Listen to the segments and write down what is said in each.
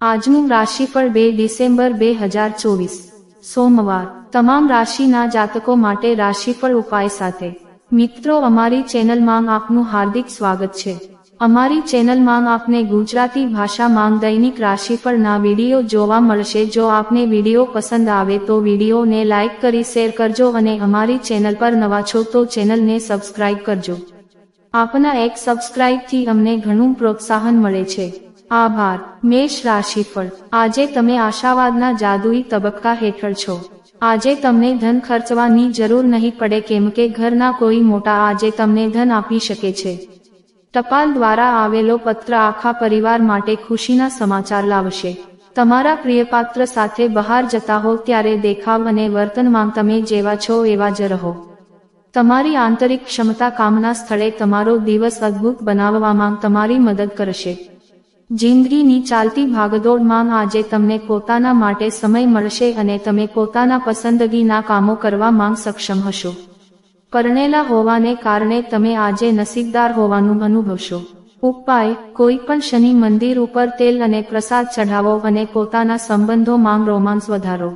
આજનું રાશિફળ બે ડિસેમ્બર બે હજાર ચોવીસ. સોમવાર. તમામ રાશિના જાતકો માટે રાશિફળ ઉપાય સાથે. મિત્રો, અમારી ચેનલમાં આપનું હાર્દિક સ્વાગત છે. અમારી ચેનલમાં આપને ગુજરાતી ભાષામાં દૈનિક રાશિફળના વીડિયો જોવા મળશે. જો આપને વીડિયો પસંદ આવે તો વિડીયોને લાઇક કરી શેર કરજો અને અમારી ચેનલ પર નવા છો તો ચેનલને સબસ્ક્રાઇબ કરજો. આપના એક સબસ્ક્રાઇબથી અમને ઘણું પ્રોત્સાહન મળે છે. આભાર. મેષ રાશિફળ. આજે તમે આશાવાદના જાદુઈ તબક્કા હેઠળ છો. આજે તમને ધન ખર્ચવાની જરૂર નહીં પડે કેમ કે ઘરના કોઈ મોટા આજે તમને ધન આપી શકે છે. ટપાલ દ્વારા આવેલો પત્ર આખા પરિવાર માટે ખુશીના સમાચાર લાવશે. તમારા પ્રિયપાત્ર સાથે બહાર જતા હો ત્યારે દેખાવ અને વર્તનમાં તમે જેવા છો એવા જ રહો. તમારી આંતરિક ક્ષમતા કામના સ્થળે તમારો દિવસ અદ્ભુત બનાવવામાં તમારી મદદ કરશે. જિંદગીની ચાલતી ભાગદોડમાં આજે તમને પોતાના માટે સમય મળશે અને તમે પોતાના પસંદગીના કામો કરવામાં સક્ષમ હશો. પરણેલા હોવાને કારણે તમે આજે નસીબદાર હોવાનું અનુભવશો. ઉપાય, કોઈ પણ શનિ મંદિર ઉપર તેલ અને પ્રસાદ ચઢાવો અને પોતાના સંબંધોમાં રોમાંસ વધારો.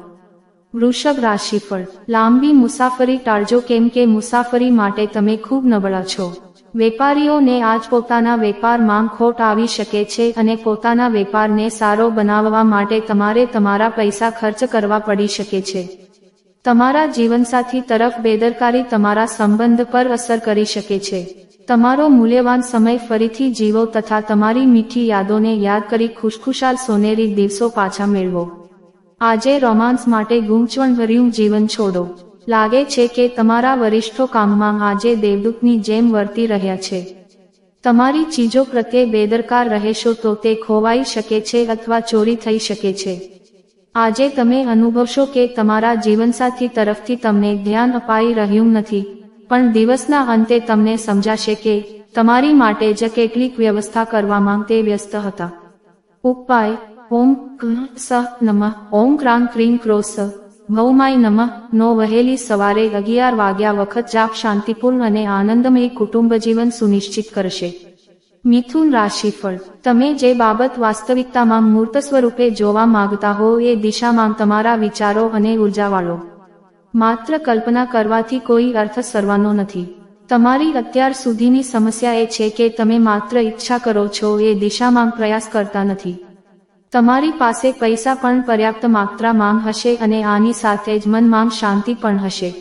વૃષભ રાશિફળ, લાંબી મુસાફરી ટાળજો કેમ કે મુસાફરી માટે તમે ખૂબ નબળા છો. વેપારીઓને આજ પોતાના વેપારમાં ખોટ આવી શકે છે અને પોતાના વેપારને સારો બનાવવા માટે તમારે તમારા પૈસા ખર્ચ કરવા પડી શકે છે. તમારા જીવનસાથી તરફ બેદરકારી તમારા સંબંધ પર અસર કરી શકે છે. તમારો મૂલ્યવાન સમય ફરીથી જીવો તથા તમારી મીઠી યાદોને યાદ કરી ખુશખુશાલ સોનેરી દિવસો પાછા મેળવો. આજે રોમાન્સ માટે ગૂંચવણભર્યું જીવન છોડો. લાગે છે કે તમારા વરિષ્ઠો કામમાં આજે દેવદૂતની જેમ વર્તી રહ્યા છે. તમારી ચીજો પ્રત્યે બેદરકાર રહેશો તો તે ખોવાઈ શકે છે અથવા ચોરી થઈ શકે છે. આજે તમે અનુભવશો કે તમારા જીવનસાથી તરફથી તમને ધ્યાન અપાઈ રહ્યું નથી, પણ દિવસના અંતે તમને સમજાશે કે તમારી માટે જ કેટલીક વ્યવસ્થા કરવામાં તે વ્યસ્ત હતા. ઉપાય, ઓમ ક્લ સ નમઃ, ઓમ ક્રાંગ ક્રીમ ક્રોસ ભૌમાય નમઃ નો વહેલી સવારે અગિયાર વાગ્યા વખત જાપ શાંતિપૂર્ણ અને આનંદમય કુટુંબ જીવન સુનિશ્ચિત કરશે મિથુન રાશિફળ તમે જે બાબત વાસ્તવિકતામાં મૂર્ત સ્વરૂપે જોવા માંગતા હો એ દિશામાં તમારા વિચારો અને ઉર્જાવાળો માત્ર કલ્પના કરવાથી કોઈ અર્થ સરવાનો નથી તમારી અત્યાર સુધીની સમસ્યા એ છે કે તમે માત્ર ઈચ્છા કરો છો એ દિશામાં પ્રયાસ કરતા નથી તમારી પાસે પૈસા પણ પર્યાપ્ત માત્રામાં હશે અને આની સાથે જ મનમાં શાંતિ પણ હશે.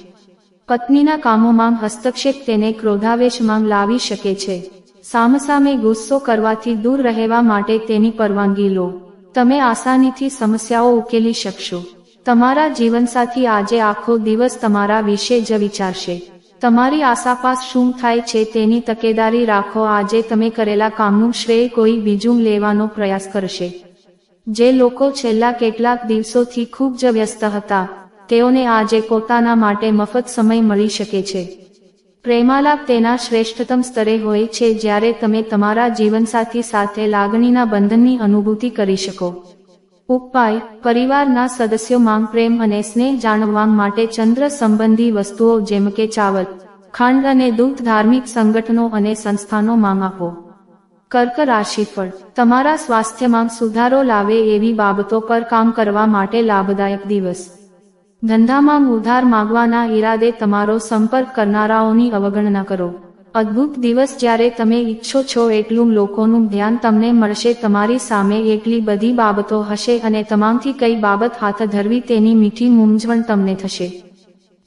પત્નીના કામોમાં હસ્તક્ષેપ તેને ક્રોધાવેશમાં લાવી શકે છે. સામસામે ગુસ્સો કરવાથી દૂર રહેવા માટે તેની પરવાનગી લો. તમે આસાનીથી સમસ્યાઓ ઉકેલી શકશો. તમારા જીવનસાથી આજે આખો દિવસ તમારા વિશે જ વિચારશે. તમારી આસાપાસ શું થાય છે તેની તકેદારી રાખો. આજે તમે કરેલા કામનું શ્રેય કોઈ બીજું લેવાનો પ્રયાસ કરશે. જે લોકો છેલ્લા કેટલાક દિવસોથી ખૂબ જ વ્યસ્ત હતા, તેઓને આજે પોતાના માટે મફત સમય મળી શકે છે. પ્રેમાલાપ તેના શ્રેષ્ઠતમ સ્તરે હોય છે જ્યારે તમે તમારા જીવનસાથી સાથે લાગણીના બંધનની અનુભૂતિ કરી શકો. ઉપાય, પરિવારના સદસ્યો માંગ પ્રેમ અને સ્નેહ જાણવા માટે ચંદ્ર સંબંધી વસ્તુઓ જેમ કે ચાવલ, ખાંડ અને દૂધ ધાર્મિક સંગઠનો અને સંસ્થાનો માંગ આપો. કર્ક રાશિફળ તમારા સ્વાસ્થ્યમાં સુધારો લાવે એવી બાબતો પર કામ કરવા માટે લાભદાયક દિવસ. ધંધામાં ઉધાર માગવાના ઈરાદે તમારો સંપર્ક કરનારાઓની અવગણના કરો. અદ્ભુત દિવસ જ્યારે તમે ઈચ્છો છો એટલું લોકોનું ધ્યાન તમને મળશે, તમારી સામે એટલી બધી બાબતો હશે અને તમામથી કઈ બાબત હાથ ધરવી તેની મીઠી મૂંઝવણ તમને થશે.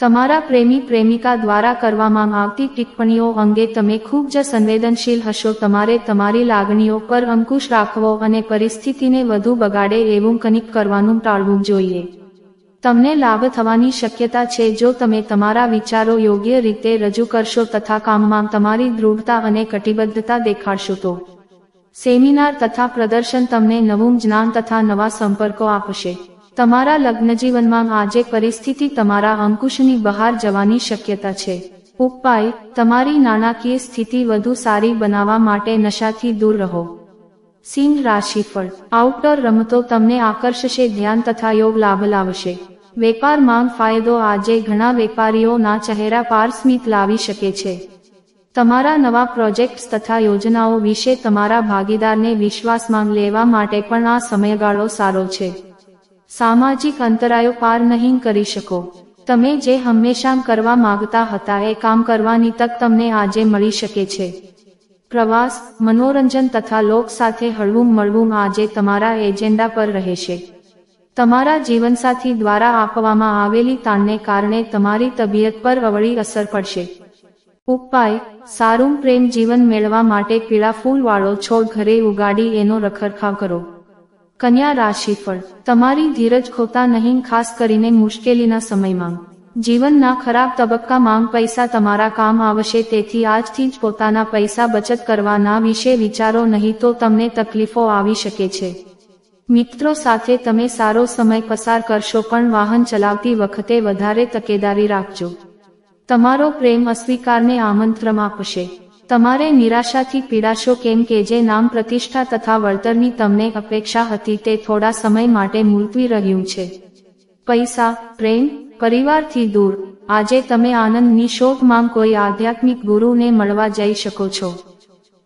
તમારા પ્રેમી પ્રેમિકા દ્વારા કરવામાં આવતી ટિપ્પણીઓ અંગે તમે ખૂબ જ સંવેદનશીલ હશો. તમારે તમારી લાગણીઓ પર અંકુશ રાખવો અને પરિસ્થિતિને વધુ બગાડે એવું કનિક કરવાનું ટાળવું જોઈએ. તમને લાભ થવાની શક્યતા છે. જો તમે તમારા વિચારો યોગ્ય રીતે રજૂ કરશો તથા કામમાં તમારી દૃઢતા અને કટિબદ્ધતા દેખાડશો તો સેમિનાર તથા પ્રદર્શન તમને નવું જ્ઞાન તથા નવા સંપર્કો આપશે. તમારા લગ્નજીવનમાં આજે પરિસ્થિતિ તમારા અંકુશની બહાર જવાની શક્યતા છે. ઉપાય, તમારી નાણાકીય સ્થિતિ વધુ સારી બનાવવા માટે નશાથી દૂર રહો. સિંહ રાશિફળ. આઉટડોર રમતો તમને આકર્ષશે, ધ્યાન તથા યોગ લાભ લાવશે. વેપારમાં ફાયદો આજે ઘણા વેપારીઓના ચહેરા પાર સ્મિત લાવી શકે છે. તમારા નવા પ્રોજેક્ટ્સ તથા યોજનાઓ વિશે તમારા ભાગીદારને વિશ્વાસમાં લેવા માટે પણ આ સમયગાળો સારો છે. સામાજિક અંતરાયો પાર નહીં કરી શકો. તમે જે હંમેશા કરવા માંગતા હતા એ કામ કરવાની તક તમને આજે મળી શકે છે. પ્રવાસ, મનોરંજન તથા લોક સાથે હળવું મળવું આજે તમારા એજન્ડા પર રહેશે. તમારા જીવનસાથી દ્વારા આપવામાં આવેલી તાણને કારણે તમારી તબિયત પર અવળી અસર પડશે. ઉપાય, સારું પ્રેમ જીવન મેળવા માટે પીળા ફૂલવાળો છોડ ઘરે ઉગાડી એનો રખરખાવ કરો. કન્યા રાશિફળ તમારી ધીરજ ખોતા નહીં, ખાસ કરીને મુશ્કેલીના સમયમાં. જીવનના ખરાબ તબક્કામાં પૈસા તમારા કામ આવશે, તેથી આજથી જ પોતાના પૈસા બચત કરવાના વિશે વિચારો, નહીં તો તમને તકલીફો આવી શકે છે. મિત્રો સાથે તમે સારો સમય પસાર કરશો, પણ વાહન ચલાવતી વખતે વધારે તકેદારી રાખજો. તમારો પ્રેમ અસ્વીકારને આમંત્રણ આપશે. તમારે નિરાશાથી પીડાશો કેમ કે જે નામ પ્રતિષ્ઠા તથા વળતરની તમને અપેક્ષા હતી તે થોડા સમય માટે મુલતવી રહ્યું છે. પૈસા, પ્રેમ, પરિવારથી દૂર, આજે તમે આનંદની શોધમાં કોઈ આધ્યાત્મિક ગુરુને મળવા જઈ શકો છો.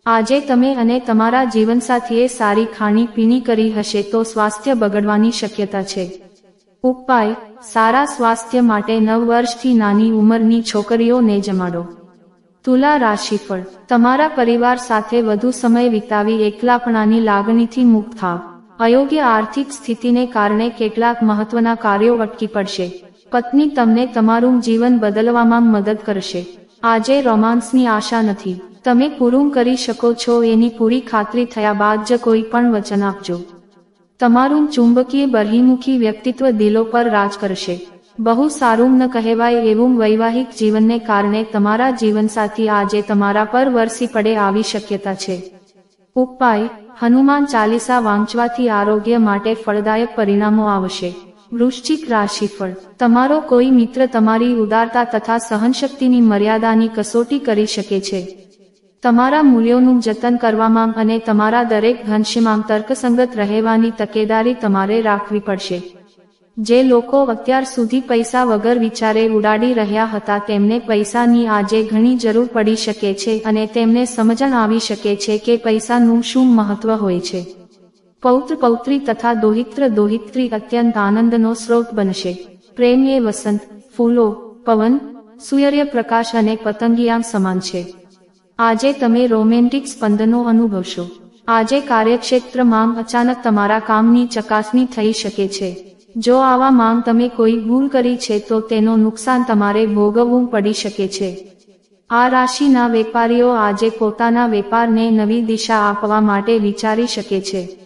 આજે તમે અને તમારા જીવનસાથીએ સારી ખાણી પીણી કરી હશે તો સ્વાસ્થ્ય બગડવાની શક્યતા છે. ઉપાય, સારા સ્વાસ્થ્ય માટે નવ વર્ષથી નાની ઉંમરની છોકરીઓને જમાડો. તુલા રાશિફળ. તમારા પરિવાર સાથે વધુ સમય વિતાવી એકલાપણાની લાગણીથી મુક્ત થાવ. અયોગ્ય આર્થિક સ્થિતિને કારણે કેટલાક મહત્વના કાર્યો અટકી પડશે. પત્ની તમને તમારું જીવન બદલવામાં મદદ કરશે. આજે રોમાન્સની આશા નથી. તમે પૂરું કરી શકો છો એની પૂરી ખાતરી થયા બાદ જ કોઈ પણ વચન આપજો. તમારું ચુંબકીય બહિર્મુખી વ્યક્તિત્વ દિલો પર રાજ કરશે. બહુ સારું ન કહેવાય એવું વૈવાહિક જીવનને કારણે તમારા જીવનસાથી આજે તમારા પર વરસી પડે આવી શક્યતા છે. ઉપાય, હનુમાન ચાલીસા વાંચવાથી આરોગ્ય માટે ફળદાયક પરિણામો આવશે. વૃશ્ચિક રાશિફળ, તમારો કોઈ મિત્ર તમારી ઉદારતા તથા સહનશક્તિની મર્યાદાની કસોટી કરી શકે છે. તમારા મૂલ્યોનું જતન કરવામાં અને તમારા દરેક ઘનશીમાં તર્કસંગત રહેવાની તકેદારી તમારે રાખવી પડશે. જે લોકો અત્યાર સુધી પૈસા વગર વિચારે ઉડાડી રહ્યા હતા, તેમને પૈસાની આજે ઘણી જરૂર પડી શકે છે અને તેમને સમજણ આવી શકે છે કે પૈસાનું શું મહત્વ હોય છે. પૌત્ર પૌત્રી તથા દોહિત્ર દોહિત્રી અત્યંત આનંદનો સ્રોત બનશે. પ્રેમ એ વસંત, ફૂલો, પવન સૂર્યપ્રકાશ અને પતંગિયામ સમાન છે. આજે તમે રોમેન્ટિક સ્પંદનો અનુભવશો. આજે કાર્યક્ષેત્રમાં અચાનક તમારા કામની ચકાસણી થઈ શકે છે. જો આવા માંગ તમે કોઈ ભૂલ કરી છે તો તેનો નુકસાન તમારે ભોગવવું પડી શકે છે. આ રાશિના વેપારીઓ આજે પોતાના વેપારને નવી દિશા આપવા માટે વિચારી શકે છે.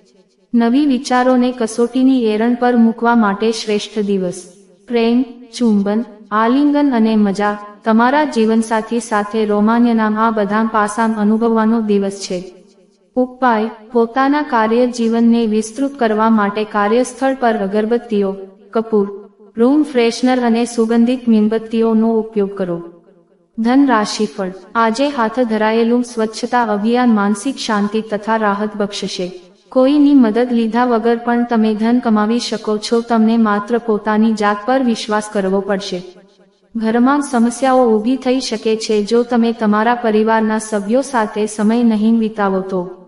નવી વિચારોને કસોટીની એરણ પર મૂકવા માટે શ્રેષ્ઠ દિવસ. પ્રેમ, ચુંબન, આલિંગન અને મજા તમારા જીવનસાથી સાથે રોમાન્યના આ બધા પાસામ અનુભવવાનો દિવસ છે. ઉપાય, પોતાના કાર્ય જીવનને વિસ્તૃત કરવા માટે કાર્યસ્થળ પર અગરબત્તીઓ, કપૂર, રૂમ ફ્રેશનર અને સુગંધિત મીણબત્તીઓનો ઉપયોગ કરો. ધન રાશિફળ આજે હાથ ધરાયેલું સ્વચ્છતા અભિયાન માનસિક શાંતિ તથા રાહત બક્ષશે. કોઈની મદદ લીધા વગર પણ તમે ધન કમાવી શકો છો. તમને માત્ર પોતાની જાત પર વિશ્વાસ કરવો પડશે. ઘરમાં સમસ્યાઓ ઊભી થઈ શકે છે. જો તમે તમારા પરિવારના સભ્યો સાથે સમય નહીં વિતાવો તો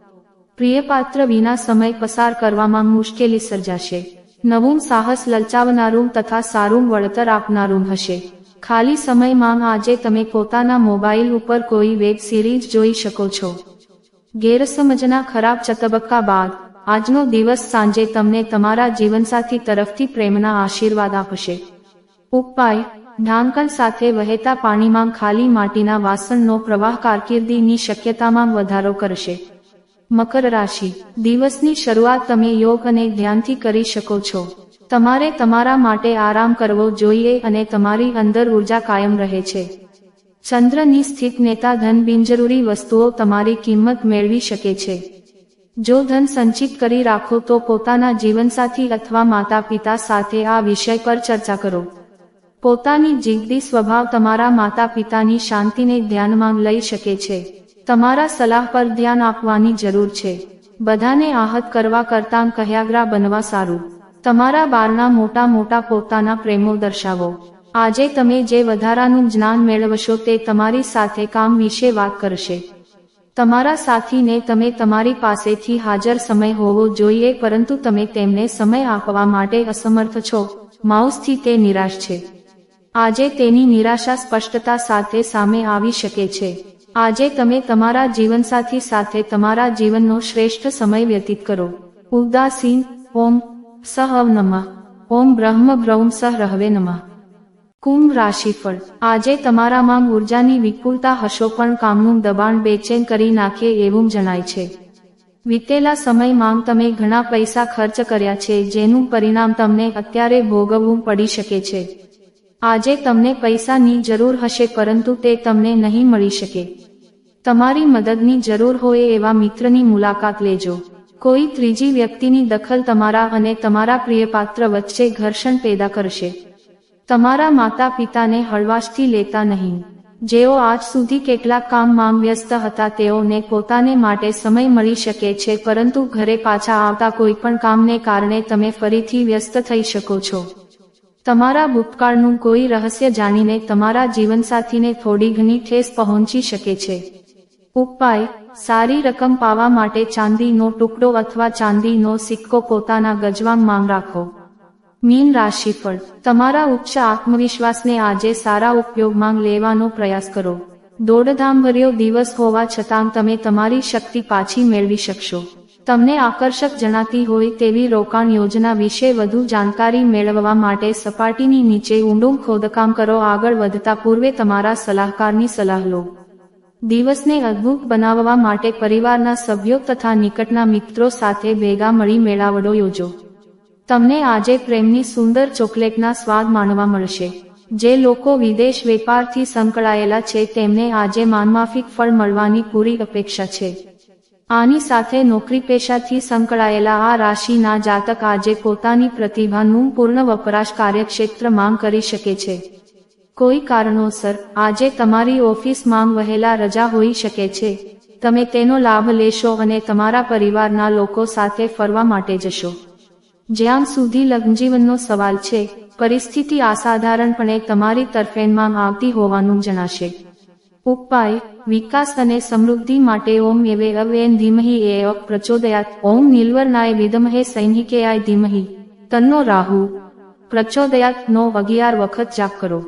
પ્રિયપાત્ર વિના સમય પસાર કરવામાં મુશ્કેલી સર્જાશે. નવું સાહસ લલચાવનારું તથા સારું વળતર આપનારું હશે. ખાલી સમયમાં આજે તમે પોતાના મોબાઈલ ઉપર કોઈ વેબ સિરીઝ જોઈ શકો છો. ગેરસમજના ખરાબ ચતબક્કા બાદ, આજનો દિવસ સાંજે તમને તમારા જીવનસાથી તરફથી પ્રેમના આશીર્વાદ આપશે. ઉપાય, ઢાંકણ સાથે વહેતા પાણીમાં ખાલી માટીના વાસણનો પ્રવાહ કારકિર્દીની શક્યતામાં વધારો કરશે. મકર રાશિ. દિવસની શરૂઆત તમે યોગ અને ધ્યાનથી કરી શકો છો. તમારે તમારા માટે આરામ કરવો જોઈએ અને તમારી અંદર ઊર્જા કાયમ રહે છે. ચંદ્રની સ્થિત નેતા ધન બિનજરૂરી વસ્તુઓ તમારી કિંમત મેળવી શકે છે. જો ધન સંચિત કરી રાખો તો પોતાના જીવનસાથી અથવા માતા પિતા સાથે આ વિષય પર ચર્ચા કરો. પોતાની જીગદી સ્વભાવ તમારા માતા પિતાની શાંતિને ધ્યાનમાં લઈ શકે છે. તમારા સલાહ પર ધ્યાન આપવાની જરૂર છે. બધાને આહત કરવા કરતાં કહ્યાગ્રા બનવા સારું. તમારા બારના મોટા મોટા પોતાના પ્રેમો દર્શાવો. આજે તમે જે વધારાનું જ્ઞાન મેળવશો તે તમારી સાથે કામ વિશે વાત કરશે. તમારા સાથીને તમે તમારી પાસેથી હાજર સમય હોવો જોઈએ પરંતુ તમે તેમને સમય આપવા માટે અસમર્થ છો. માઉસથી તે નિરાશ છે. આજે તેની નિરાશા સ્પષ્ટતા સાથે સામે આવી શકે છે. આજે તમે તમારા જીવનસાથી સાથે તમારા જીવનનો શ્રેષ્ઠ સમય વ્યતીત કરો. ઉદાસીન, ઓમ, સહ નમઃ. ઓમ બ્રહ્મ બ્રહ્મ સહ રહવે નમઃ. કુંભ રાશિફળ. આજે તમારામાં ઉર્જાની વિપુલતા હશો પણ કામનું દબાણ બેચેન કરી નાખે એવું જણાય છે. વીતેલા સમયમાં તમે ઘણા પૈસા ખર્ચ કર્યા છે, જેનું પરિણામ તમને અત્યારે ભોગવવું પડી શકે છે. આજે તમને પૈસાની જરૂર હશે, પરંતુ તે તમને નહીં મળી શકે. તમારી મદદની જરૂર હોય એવા મિત્રની મુલાકાત લેજો. કોઈ ત્રીજી વ્યક્તિની દખલ તમારા અને તમારા પ્રિયપાત્ર વચ્ચે ઘર્ષણ પેદા કરશે. તમારા માતા પિતાને હળવાશથી લેતા નહીં. જેઓ આજ સુધી કેટલાક કામમાં વ્યસ્ત હતા તેઓને પોતાને માટે સમય મળી શકે છે પરંતુ ઘરે પાછા આવતા કોઈ પણ કામને કારણે તમે ફરીથી વ્યસ્ત થઈ શકો છો. તમારા ભૂતકાળનું કોઈ રહસ્ય જાણીને તમારા જીવનસાથીને થોડી ઘણી ઠેસ પહોંચી શકે છે. ઉપાય, સારી રકમ પાવા માટે ચાંદીનો ટુકડો અથવા ચાંદીનો સિક્કો પોતાના ગજવામાં માંગ રાખો. મીન રાશિ પર તમારા ઉચ્ચ આત્મવિશ્વાસને આજે સારા ઉપયોગમાં લેવાનો પ્રયાસ કરો. દોડધામભર્યો દિવસ હોવા છતાં તમે તમારી શક્તિ પાછી મેળવી શકશો. તમને આકર્ષક જણાતી હોય તેવી રોકાણ યોજના વિશે વધુ જાણકારી મેળવવા માટે સપાટીની નીચે ઊંડું ખોદકામ કરો. આગળ વધતા પૂર્વે તમારા સલાહકારની સલાહ લો. દિવસને અદ્ભુત બનાવવા માટે પરિવારના સભ્યો તથા નિકટના મિત્રો સાથે ભેગા મળી મેળાવડો યોજો. તમને આજે પ્રેમની સુંદર ચોકલેટના સ્વાદ માણવા મળશે. જે લોકો વિદેશ વેપારથી સંકળાયેલા છે તેમને આજે માનમાફિક ફળ મળવાની પૂરી અપેક્ષા છે. આની સાથે નોકરી પેશાથી સંકળાયેલા આ રાશિના જાતક આજે પોતાની પ્રતિભાનું પૂર્ણ વપરાશ કાર્યક્ષેત્ર માંગ કરી શકે છે. કોઈ કારણોસર, આજે તમારી ઓફિસ માંગ વહેલા રજા હોઈ શકે છે. તમે તેનો લાભ લેશો અને તમારા પરિવારના લોકો સાથે ફરવા માટે જશો. જ્યાં સુધી લગ્નજીવનનો સવાલ છે, પરિસ્થિતિ અસાધારણપણે તમારી તરફેણમાં આવતી હોવાનું જણાશે. ઉપાય, વિકાસ અને સમૃદ્ધિ માટે ઓમ એવે અવેન ધીમહી એ અક પ્રચોદયાત. ઓમ નીલવર્ણાય વિદમહે આય ધીમહી. તન્નો રાહુ. પ્રચોદયાત નો અગિયાર વખત જાપ કરો.